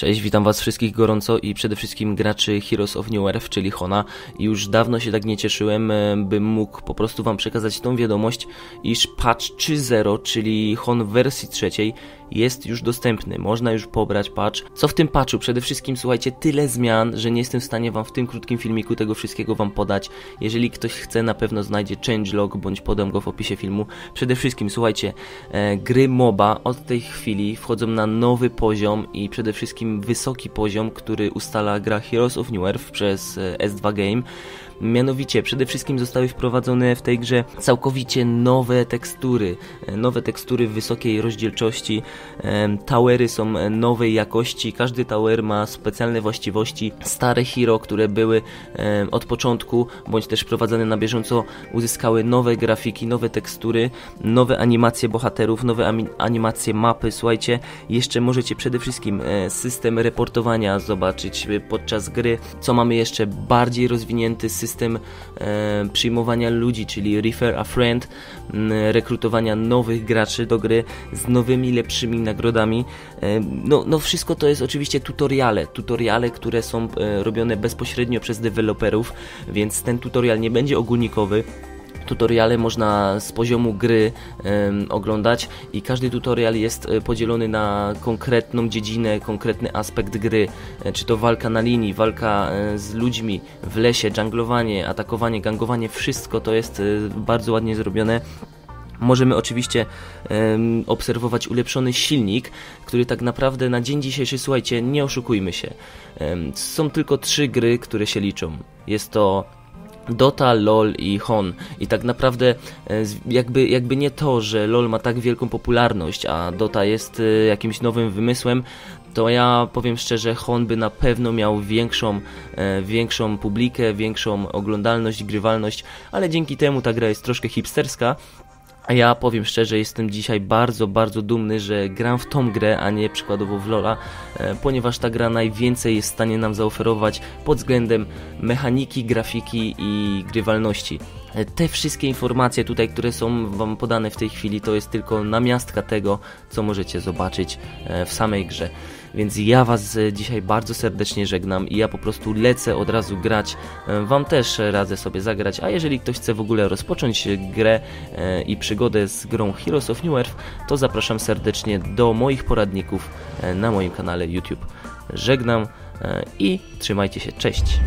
Cześć, witam was wszystkich gorąco i przede wszystkim graczy Heroes of New Earth, czyli Hona. Już dawno się tak nie cieszyłem, e, bym mógł po prostu wam przekazać tą wiadomość, iż patch 3.0, czyli Hon wersji trzeciej, jest już dostępny. Można już pobrać patch. Co w tym patchu? Przede wszystkim słuchajcie, tyle zmian, że nie jestem w stanie wam w tym krótkim filmiku tego wszystkiego wam podać. Jeżeli ktoś chce, na pewno znajdzie changelog, bądź podam go w opisie filmu. Przede wszystkim słuchajcie, e, gry MOBA od tej chwili wchodzą na nowy poziom i przede wszystkim wysoki poziom, który ustala gra Heroes of New Earth przez e, S2 Game. Mianowicie, przede wszystkim zostały wprowadzone w tej grze całkowicie nowe tekstury, e, nowe tekstury wysokiej rozdzielczości, e, towery są nowej jakości, każdy tower ma specjalne właściwości. Stare hero, które były od początku, bądź też wprowadzane na bieżąco, uzyskały nowe grafiki, nowe tekstury, nowe animacje bohaterów, nowe animacje mapy. Słuchajcie, jeszcze możecie przede wszystkim system reportowania zobaczyć podczas gry, co mamy jeszcze bardziej rozwinięty system system e, przyjmowania ludzi, czyli refer a friend, rekrutowania nowych graczy do gry z nowymi, lepszymi nagrodami. E, no, no wszystko to jest oczywiście tutoriale, tutoriale, które są e, robione bezpośrednio przez deweloperów, więc ten tutorial nie będzie ogólnikowy tutoriale można z poziomu gry oglądać i każdy tutorial jest e, podzielony na konkretną dziedzinę, konkretny aspekt gry, e, czy to walka na linii, walka e, z ludźmi w lesie, junglowanie, atakowanie, gangowanie, wszystko to jest bardzo ładnie zrobione. Możemy oczywiście um, obserwować ulepszony silnik, który tak naprawdę na dzień dzisiejszy, słuchajcie, nie oszukujmy się. Um, są tylko trzy gry, które się liczą. Jest to Dota, LOL i Hon. I tak naprawdę e, jakby, jakby nie to, że LOL ma tak wielką popularność, a Dota jest e, jakimś nowym wymysłem, to ja powiem szczerze, Hon by na pewno miał większą, e, większą publikę, większą oglądalność, grywalność, ale dzięki temu ta gra jest troszkę hipsterska, a ja powiem szczerze, jestem dzisiaj bardzo, bardzo dumny, że gram w tą grę, a nie przykładowo w Lola, e, ponieważ ta gra najwięcej jest w stanie nam zaoferować pod względem mechaniki, grafiki i grywalności. E, te wszystkie informacje tutaj, które są Wam podane w tej chwili, to jest tylko namiastka tego, co możecie zobaczyć e, w samej grze. Więc ja Was e, dzisiaj bardzo serdecznie żegnam i ja po prostu lecę od razu grać. Wam też radzę sobie zagrać, a jeżeli ktoś chce w ogóle rozpocząć grę i przygodę z grą Heroes of New Earth, to zapraszam serdecznie do moich poradników na moim kanale YouTube. Żegnam i trzymajcie się, cześć!